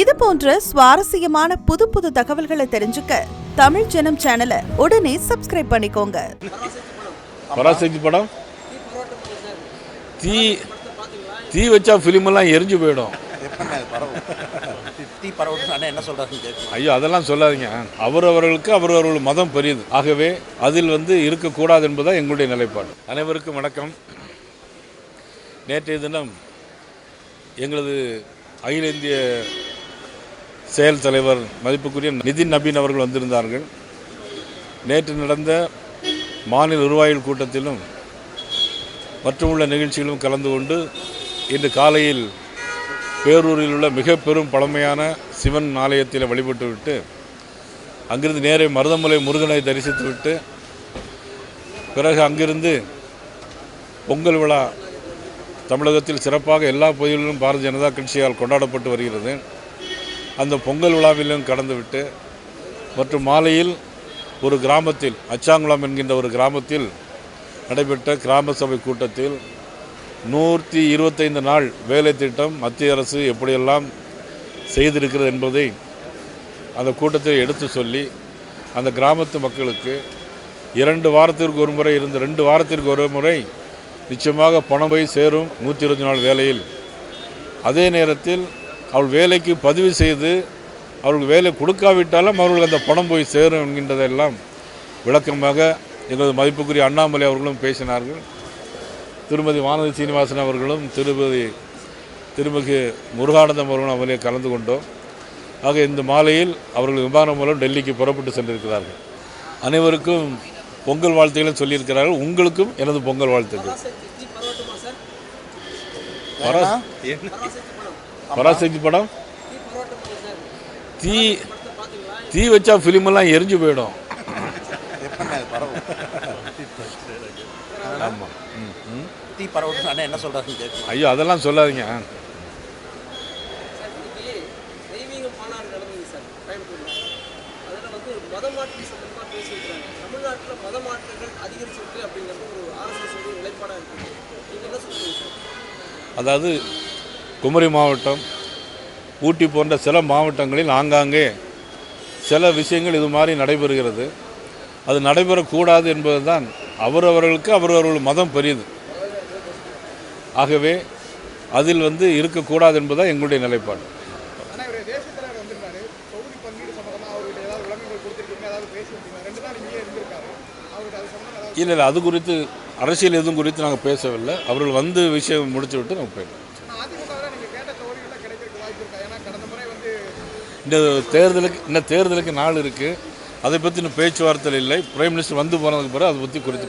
இது போன்ற சுவாரஸ்யமான புது புது தகவல்களை தெரிஞ்சுக்க தமிழ் ஜனம் சேனலை உடனே சப்ஸ்கிரைப் பண்ணிக்கோங்க. பராசக்தி படம்? தீ தீ வச்சா film எல்லாம் எரிஞ்சு போயிடும். தீ பரவட்டும் என்ன கேட்கணும். ஐயோ அதெல்லாம் சொல்லாதீங்க. அவரவர்களுக்கு அவரவர்கள் மதம் பெரியது. ஆகவே அதில் வந்து இருக்கக்கூடாது என்பதுதான் எங்களுடைய நிலைப்பாடு. அனைவருக்கும் வணக்கம். நேற்றைய தினம் எங்களது அகில இந்திய செயல் தலைவர் மதிப்புக்குரிய நிதின் நபீன் அவர்கள் வந்திருந்தார்கள். நேற்று நடந்த மாநில நிர்வாகிகள் கூட்டத்திலும் மற்றும் உள்ள நிகழ்ச்சிகளும் கலந்து கொண்டு இன்று காலையில் பேரூரில் உள்ள மிக பெரும் பழமையான சிவன் ஆலயத்தில் வழிபட்டுவிட்டு அங்கிருந்து நேரே மருதமலை முருகனை தரிசித்துவிட்டு பிறகு அங்கிருந்து பொங்கல் விழா தமிழகத்தில் சிறப்பாக எல்லா பகுதிகளிலும் பாரதிய ஜனதா கட்சியால் கொண்டாடப்பட்டு வருகிறது. அந்த பொங்கல் விழாவிலும் கடந்துவிட்டு மற்றும் மாலையில் ஒரு கிராமத்தில் அச்சாங்குளம் என்கின்ற ஒரு கிராமத்தில் நடைபெற்ற கிராம சபை கூட்டத்தில் நூற்றி இருபத்தைந்து நாள் வேலை திட்டம் மத்திய அரசு எப்படியெல்லாம் செய்திருக்கிறது என்பதை அந்த கூட்டத்தில் எடுத்து சொல்லி அந்த கிராமத்து மக்களுக்கு இரண்டு வாரத்திற்கு ஒரு முறை இருந்த ரெண்டு வாரத்திற்கு ஒரு முறை நிச்சயமாக பணம் போய் சேரும் நூற்றி இருபத்தி நாலு வேலையில் அதே நேரத்தில் அவள் வேலைக்கு பதிவு செய்து அவர்களுக்கு வேலை கொடுக்காவிட்டாலும் அவர்களுக்கு அந்த பணம் போய் சேரும் என்கின்றதெல்லாம் விளக்கமாக எங்களது மதிப்புக்குரிய அண்ணாமலை அவர்களும் பேசினார்கள். திருமதி வானதி சீனிவாசன் அவர்களும் திருமதி திருமிகு முருகானந்தம் அவர்களும் அவர்களே கலந்து கொண்டோம். ஆக இந்த மாலையில் அவர்கள் விமானம் மூலம் டெல்லிக்கு புறப்பட்டு சென்றிருக்கிறார்கள். அனைவருக்கும் பொங்கல் வாழ்த்துக்களும் சொல்லியிருக்கிறார்கள். உங்களுக்கும் எனது பொங்கல் வாழ்த்துக்கள். பராசக்தி படம்? தீ தீ வச்சா எல்லாம் எரிஞ்சு போயிடும். ஆமாம் தீ பரவட்டும் அண்ணா என்ன கேட்கணும். ஐயோ அதெல்லாம் சொல்லாதீங்க. அதாவது குமரி மாவட்டம் ஊட்டி போன்ற சில மாவட்டங்களில் ஆங்காங்கே சில விஷயங்கள் இது மாதிரி நடைபெறுகிறது. அது நடைபெறக்கூடாது என்பதுதான் அவரவர்களுக்கு அவரவர்கள் மதம் பெரியது. ஆகவே அதில் வந்து இருக்கக்கூடாது என்பதுதான் எங்களுடைய நிலைப்பாடு. இல்லை இல்லை அது குறித்து அரசியல் எதுவும் குறித்து நாங்கள் பேசவில்லை. அவர்கள் வந்து விஷயம் முடிச்சு விட்டு நாங்கள் போயிட்டோம் இந்த தேர்தலுக்கு இந்த தேர்தலுக்கு நாள் இருக்குது அதை பற்றி இன்னும் பேச்சுவார்த்தை இல்லை. பிரைம் மினிஸ்டர் வந்து போனதுக்கு பிறகு அதை பற்றி குறித்து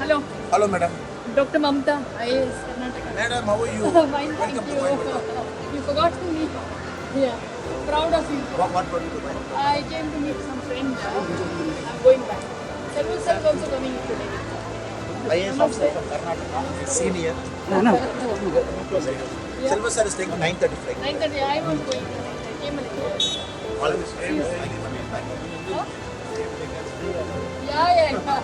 hello hello madam doctor Mamata I S Karnataka madam how you fine thank you you forgot to meet ya proud of you what what to I came to meet some friend I am going back several sir also coming today I S officer of Karnataka senior ನಾನು several sir is taking 9:30 flight 9:30 I was going I came ಅಲ್ಲಿ all is friends I came ಅಲ್ಲಿ Yeah, yeah.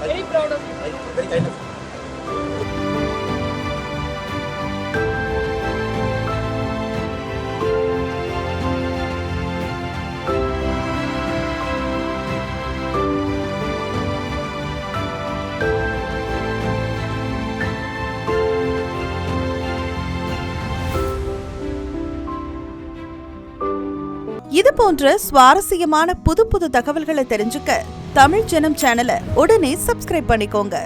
Very proud of you. Very kind of you. இது போன்ற சுவாரஸ்யமான புது புது தகவல்களை தெரிஞ்சுக்க தமிழ் ஜனம் சேனலை உடனே சப்ஸ்கிரைப் பண்ணிக்கோங்க.